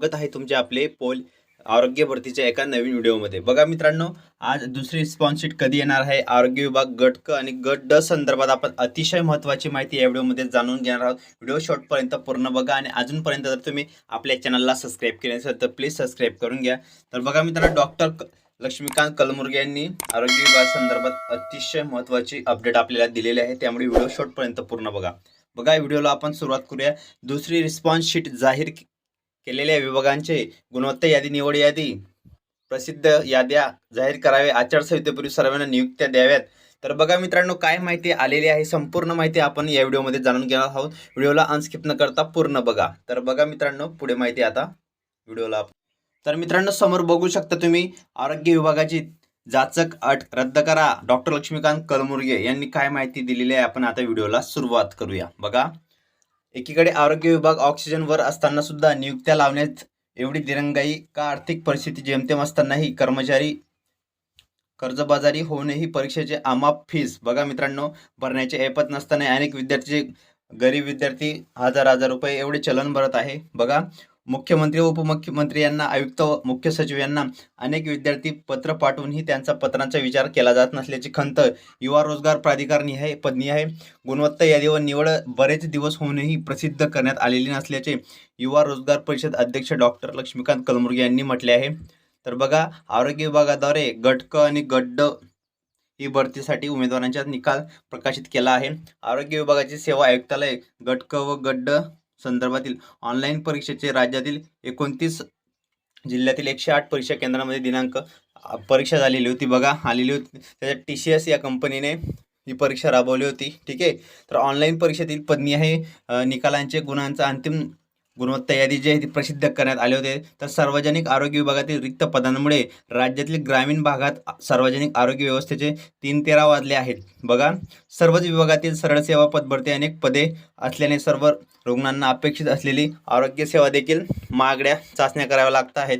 बघत आहे तुमचे आपले पोल आरोग्य भरतीच्या एका नवीन व्हिडिओमध्ये. बघा मित्रांनो आज दुसरी रिस्पॉन्स शीट कधी येणार आहे? आरोग्य विभाग गट क आणि गट ड संदर्भात आपण अतिशय महत्त्वाची माहिती या व्हिडिओमध्ये जाणून घेणार आहोत. व्हिडिओ शॉर्टपर्यंत पूर्ण बघा आणि अजूनपर्यंत जर तुम्ही आपल्या चॅनलला सबस्क्राईब केले असेल तर प्लीज सबस्क्राईब करून घ्या. तर बघा मित्रांनो डॉक्टर लक्ष्मीकांत कलमुर्गे यांनी आरोग्य विभाग संदर्भात अतिशय महत्त्वाची अपडेट आपल्याला दिलेली आहे. त्यामुळे व्हिडिओ शॉर्टपर्यंत पूर्ण बघा. बघा या व्हिडिओला आपण सुरुवात करूया. दुसरी रिस्पॉन्स शीट जाहीर केलेल्या विभागांचे गुणवत्ता यादी निवड यादी प्रसिद्ध याद्या जाहीर करावे आचारसंहितेपूर्वी सर्वांना नियुक्त्या द्याव्यात. तर बघा मित्रांनो काय माहिती आलेली आहे संपूर्ण माहिती आपण या व्हिडिओमध्ये जाणून घेणार आहोत. व्हिडिओला अनस्किप न करता पूर्ण बघा. तर बघा मित्रांनो पुढे माहिती आता व्हिडिओला. तर मित्रांनो समोर बघू शकता तुम्ही आरोग्य विभागाची जाचक अट रद्द करा. डॉक्टर लक्ष्मीकांत कलमुर्गे यांनी काय माहिती दिलेली आहे आपण आता व्हिडिओला सुरुवात करूया. बघा. एकीकडे आरोग्य विभाग ऑक्सिजनवर असताना सुद्धा नियुक्त्या लावण्यात एवढी दिरंगाई का आर्थिक परिस्थिती जेमतेम असतानाही कर्मचारी कर्जबाजारी होऊनही परीक्षेचे अमाप फीस बघा मित्रांनो भरण्याचे ऐपत नसताना अनेक विद्यार्थी गरीब विद्यार्थी हजार हजार रुपये एवढे चलन भरत आहे. बघा मुख्यमंत्री व उपमुख्यमंत्री यांना आयुक्त व मुख्य सचिव यांना अनेक विद्यार्थी पत्र पाठवूनही त्यांचा पत्रांचा विचार केला जात नसल्याची खंत युवा रोजगार प्राधिकारणी आहे निहाय आहे गुणवत्ता यादी व निवड बरेच दिवस होऊनही प्रसिद्ध करण्यात आलेली नसल्याचे युवा रोजगार परिषद अध्यक्ष डॉक्टर लक्ष्मीकांत कलमुर्गे यांनी म्हटले आहे. तर बघा आरोग्य विभागाद्वारे गटक आणि गड्ड ही भरतीसाठी उमेदवारांचा निकाल प्रकाशित केला आहे. आरोग्य विभागाचे सेवा आयुक्तालय गटक व गड्ड संदर्भातील ऑनलाईन परीक्षेचे राज्यातील एकोणतीस जिल्ह्यातील एकशे आठ परीक्षा केंद्रामध्ये दिनांक परीक्षा झालेली होती. बघा आलेली होती. त्याच्यात टी सी एस या कंपनीने ही परीक्षा राबवली होती. ठीक आहे? तर ऑनलाईन परीक्षेतील पदनी आहे निकालांचे गुणांचा अंतिम गुणवत्ता यादी जी आहे ती प्रसिद्ध करण्यात आले होते. तर सार्वजनिक आरोग्य विभागातील रिक्त पदांमुळे राज्यातील ग्रामीण भागात सार्वजनिक आरोग्य व्यवस्थेचे तीन तेरा वाजले आहेत. बघा सर्वच विभागातील सरळ सेवा पदभरती अनेक पदे असल्याने सर्व रुग्णांना अपेक्षित असलेली आरोग्यसेवा देखील महागड्या चाचण्या कराव्या लागत आहेत.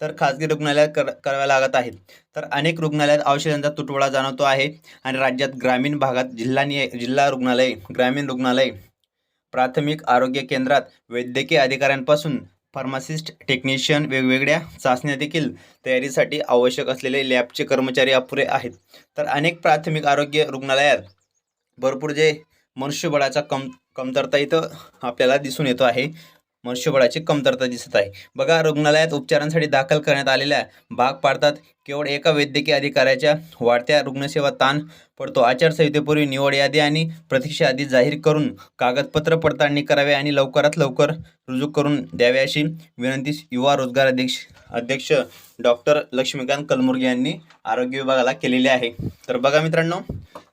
तर खाजगी रुग्णालयात कर कराव्या लागत आहेत. तर अनेक रुग्णालयात औषधांचा तुटवडा जाणवतो आहे आणि राज्यात ग्रामीण भागात जिल्हा जिल्हा रुग्णालय ग्रामीण रुग्णालय प्राथमिक आरोग्य केंद्रात वैद्यकीय अधिकाऱ्यांपासून फार्मासिस्ट टेक्निशियन वेगवेगळ्या चाचण्या देखील तयारीसाठी आवश्यक असलेले लॅबचे कर्मचारी अपुरे आहेत. तर अनेक प्राथमिक आरोग्य रुग्णालयात भरपूर जे मनुष्यबळाचा कम कमतरता इथं आपल्याला दिसून येतो आहे. मनुष्यबळाची कमतरता दिसत आहे. बघा रुग्णालयात उपचारांसाठी दाखल करण्यात आलेल्या भाग पाडतात. केवळ एका वैद्यकीय अधिकाऱ्याच्या वाढत्या रुग्णसेवा ताण पडतो. आचारसंहितेपूर्वी निवड यादी आणि प्रतीक्षा यादी जाहीर करून कागदपत्र पडताळणी करावी आणि लवकरात लवकर रुजू करून द्यावी अशी विनंती युवा रोजगार अध्यक्ष अध्यक्ष डॉक्टर लक्ष्मीकांत कलमुर्गे यांनी आरोग्य विभागाला केलेली आहे. तर बघा मित्रांनो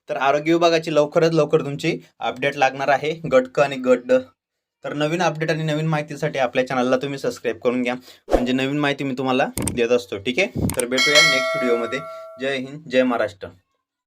तर आरोग्य विभागाची लवकरात लवकर तुमची अपडेट लागणार आहे. गट क आणि गट ड तर नवीन अपडेट आणि नवीन माहितीसाठी आपल्या चॅनलला तुम्ही सबस्क्राईब करून घ्या. म्हणजे नवीन माहिती मी तुम्हाला देत असतो. ठीक आहे? तर भेटूया नेक्स्ट व्हिडिओमध्ये जय हिंद जय महाराष्ट्र.